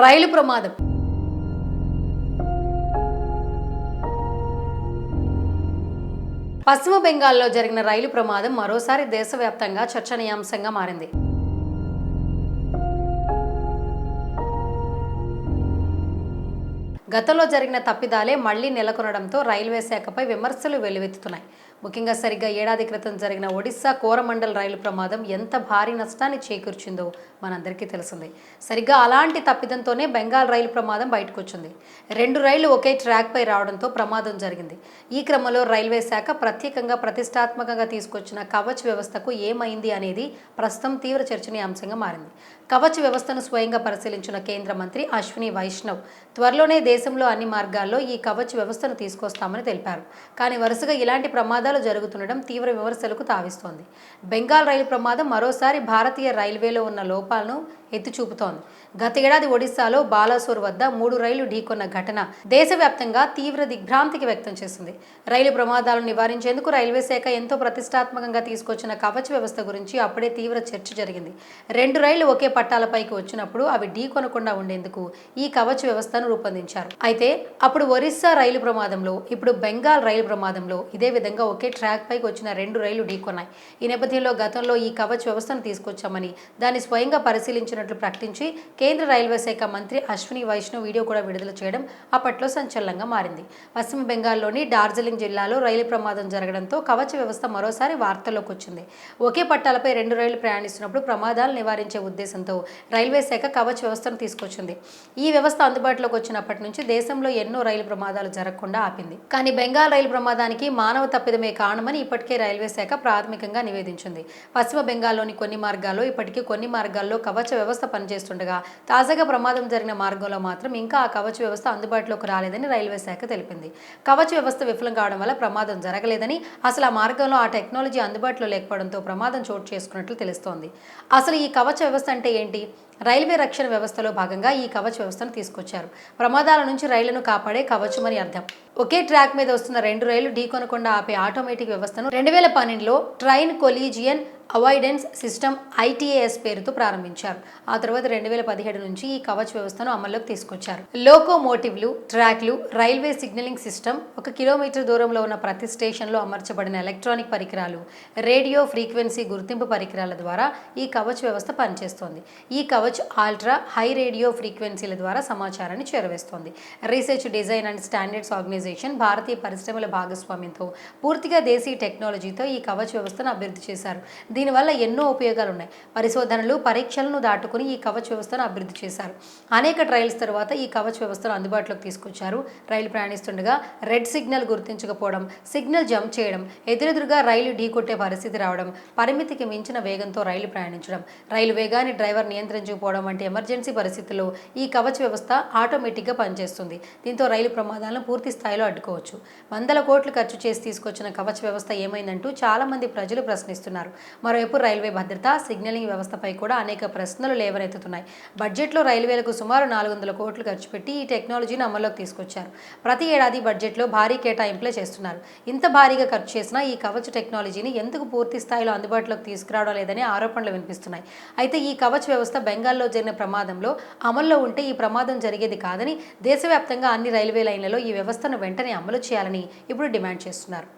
రైలు ప్రమాదం. పశ్చిమ బెంగాల్లో జరిగిన రైలు ప్రమాదం మరోసారి దేశవ్యాప్తంగా చర్చనీయాంశంగా మారింది. గతంలో జరిగిన తప్పిదాలే మళ్ళీ నెలకొనడంతో రైల్వే శాఖపై విమర్శలు వెల్లువెత్తుతున్నాయి. ముఖ్యంగా సరిగ్గా ఏడాది క్రితం జరిగిన ఒడిశా కోరమండల్ రైలు ప్రమాదం ఎంత భారీ నష్టాన్ని చేకూర్చిందో మనందరికీ తెలిసిందే. సరిగ్గా అలాంటి తప్పిదంతోనే బెంగాల్ రైలు ప్రమాదం బయటకు వచ్చింది రెండు రైళ్ళు ఒకే ట్రాక్పై రావడంతో ప్రమాదం జరిగింది. ఈ క్రమంలో రైల్వే శాఖ ప్రత్యేకంగా ప్రతిష్టాత్మకంగా తీసుకొచ్చిన కవచ్ వ్యవస్థకు ఏమైంది అనేది ప్రస్తుతం తీవ్ర చర్చనీయాంశంగా మారింది. కవచ్ వ్యవస్థను స్వయంగా పరిశీలించిన కేంద్ర మంత్రి అశ్విని వైష్ణవ్ త్వరలోనే దేశంలో అన్ని మార్గాల్లో ఈ కవచ్ వ్యవస్థను తీసుకొస్తామని తెలిపారు. కానీ వరుసగా ఇలాంటి ప్రమాదాలు జరుగుతుండడం తీవ్ర విమర్శలకు తావిస్తోంది. బెంగాల్ రైలు ప్రమాదం మరోసారి భారతీయ రైల్వేలో ఉన్న లోపాలను ఎత్తి చూపుతోంది గత ఏడాది ఒడిశాలో బాలాసోర్ వద్ద మూడు రైళ్ళు ఢీకొన్న ఘటన దేశవ్యాప్తంగా తీవ్ర దిగ్భ్రాంతికి వ్యక్తం చేసింది. రైలు ప్రమాదాలను నివారించేందుకు రైల్వే శాఖ ఎంతో ప్రతిష్టాత్మకంగా తీసుకొచ్చిన కవచ వ్యవస్థ గురించి అప్పుడే తీవ్ర చర్చ జరిగింది. రెండు రైళ్ళు ఒకే పట్టాలపైకి వచ్చినప్పుడు అవి ఢీకొనకుండా ఉండేందుకు ఈ కవచ వ్యవస్థను రూపొందించారు. అయితే అప్పుడు ఒరిస్సా రైలు ప్రమాదంలో ఇప్పుడు బెంగాల్ రైలు ప్రమాదంలో ఇదే విధంగా ఒకే ట్రాక్ పైకి వచ్చిన రెండు రైళ్ళు ఢీకొన్నాయి. ఈ నేపథ్యంలో గతంలో ఈ కవచ వ్యవస్థను తీసుకొచ్చామని దాన్ని స్వయంగా పరిశీలించినట్లు ప్రకటించి కేంద్ర రైల్వే శాఖ మంత్రి అశ్విని వైష్ణవ్ వీడియో కూడా విడుదల చేయడం అప్పట్లో సంచలనంగా మారింది. పశ్చిమ బెంగాల్లోని డార్జిలింగ్ జిల్లాలో రైలు ప్రమాదం జరగడంతో కవచ వ్యవస్థ మరోసారి వార్తల్లోకి వచ్చింది. ఒకే పట్టాలపై రెండు రైళ్ళు ప్రయాణిస్తున్నప్పుడు ప్రమాదాలు నివారించే ఉద్దేశంతో రైల్వే శాఖ కవచ వ్యవస్థను తీసుకొచ్చింది. ఈ వ్యవస్థ అందుబాటులోకి వచ్చినప్పటి నుంచి దేశంలో ఎన్నో రైలు ప్రమాదాలు జరగకుండా ఆపింది. కానీ బెంగాల్ రైలు ప్రమాదానికి మానవ తప్పిదమే కారణమని ఇప్పటికే రైల్వే శాఖ ప్రాథమికంగా నివేదించింది. పశ్చిమ బెంగాల్లోని కొన్ని మార్గాల్లో ఇప్పటికీ కొన్ని మార్గాల్లో కవచ వ్యవస్థ పనిచేస్తుండగా తాజాగా ప్రమాదం జరిగిన మార్గంలో మాత్రం ఇంకా ఆ కవచ వ్యవస్థ అందుబాటులోకి రాలేదని రైల్వే శాఖ తెలిపింది. కవచ వ్యవస్థ విఫలం కావడం వల్ల ప్రమాదం జరగలేదని అసలు ఆ మార్గంలో ఆ టెక్నాలజీ అందుబాటులో లేకపోవడంతో ప్రమాదం చోటు చేసుకున్నట్లు తెలుస్తోంది. అసలు ఈ కవచ వ్యవస్థ అంటే ఏంటి? రైల్వే రక్షణ వ్యవస్థలో భాగంగా ఈ కవచ వ్యవస్థను తీసుకొచ్చారు. ప్రమాదాల నుంచి రైళ్ళను కాపాడే కవచమని అర్థం. ఒకే ట్రాక్ మీద వస్తున్న రెండు రైళ్ళు ఢీకొనకుండా ఆపే ఆటోమేటిక్ వ్యవస్థను రెండు వేల పన్నెండులో train collision avoidance system ITAS పేరుతో ప్రారంభించారు. ఆ తర్వాత రెండు వేల పదిహేడు నుంచి ఈ కవచ్ వ్యవస్థను అమల్లోకి తీసుకొచ్చారు. లోకోమోటివ్లు ట్రాక్లు రైల్వే సిగ్నలింగ్ సిస్టమ్ ఒక కిలోమీటర్ దూరంలో ఉన్న ప్రతి స్టేషన్లో అమర్చబడిన ఎలక్ట్రానిక్ పరికరాలు రేడియో ఫ్రీక్వెన్సీ గుర్తింపు పరికరాల ద్వారా ఈ కవచ్ వ్యవస్థ పనిచేస్తోంది. ఈ కవచ్ ఆల్ట్రా హై రేడియో ఫ్రీక్వెన్సీల ద్వారా సమాచారాన్ని చేరవేస్తోంది. Research design and standards organisation భారతీయ పరిశ్రమల భాగస్వామ్యంతో పూర్తిగా దేశీ టెక్నాలజీతో ఈ కవచ్ వ్యవస్థను అభివృద్ధి చేశారు. దీనివల్ల ఎన్నో ఉపయోగాలు ఉన్నాయి పరిశోధనలు పరీక్షలను దాటుకుని ఈ కవచ్ వ్యవస్థను అభివృద్ధి చేశారు. అనేక ట్రయల్స్ తర్వాత ఈ కవచ్ వ్యవస్థను అందుబాటులోకి తీసుకొచ్చారు. రైలు ప్రయాణిస్తుండగా రెడ్ సిగ్నల్ గుర్తించకపోవడం సిగ్నల్ జంప్ చేయడం ఎదురెదురుగా రైలు ఢీకొట్టే పరిస్థితి రావడం పరిమితికి మించిన వేగంతో రైలు ప్రయాణించడం రైలు వేగాన్ని డ్రైవర్ నియంత్రించకపోవడం వంటి ఎమర్జెన్సీ పరిస్థితుల్లో ఈ కవచ్ వ్యవస్థ ఆటోమేటిక్గా పనిచేస్తుంది. దీంతో రైలు ప్రమాదాలను పూర్తి స్థాయిలో అడ్డుకోవచ్చు. వందల కోట్లు ఖర్చు చేసి తీసుకొచ్చిన కవచ్ వ్యవస్థ ఏమైందంటూ చాలామంది ప్రజలు ప్రశ్నిస్తున్నారు. మరోవైపు రైల్వే భద్రత సిగ్నలింగ్ వ్యవస్థపై కూడా అనేక ప్రశ్నలు లేవనెత్తుతున్నాయి. బడ్జెట్లో రైల్వేలకు సుమారు నాలుగు వందల కోట్లు ఖర్చు పెట్టి ఈ టెక్నాలజీని అమల్లోకి తీసుకొచ్చారు. ప్రతి ఏడాది బడ్జెట్లో భారీ కేటాయింపులే చేస్తున్నారు. ఇంత భారీగా ఖర్చు చేసినా ఈ కవచ టెక్నాలజీని ఎందుకు పూర్తి స్థాయిలో అందుబాటులోకి తీసుకురావడం లేదనే ఆరోపణలు వినిపిస్తున్నాయి. అయితే ఈ కవచ్ వ్యవస్థ బెంగాల్లో జరిగిన ప్రమాదంలో అమల్లో ఉంటే ఈ ప్రమాదం జరిగేది కాదని దేశవ్యాప్తంగా అన్ని రైల్వే లైన్లలో ఈ వ్యవస్థను వెంటనే అమలు చేయాలని ఇప్పుడు డిమాండ్ చేస్తున్నారు.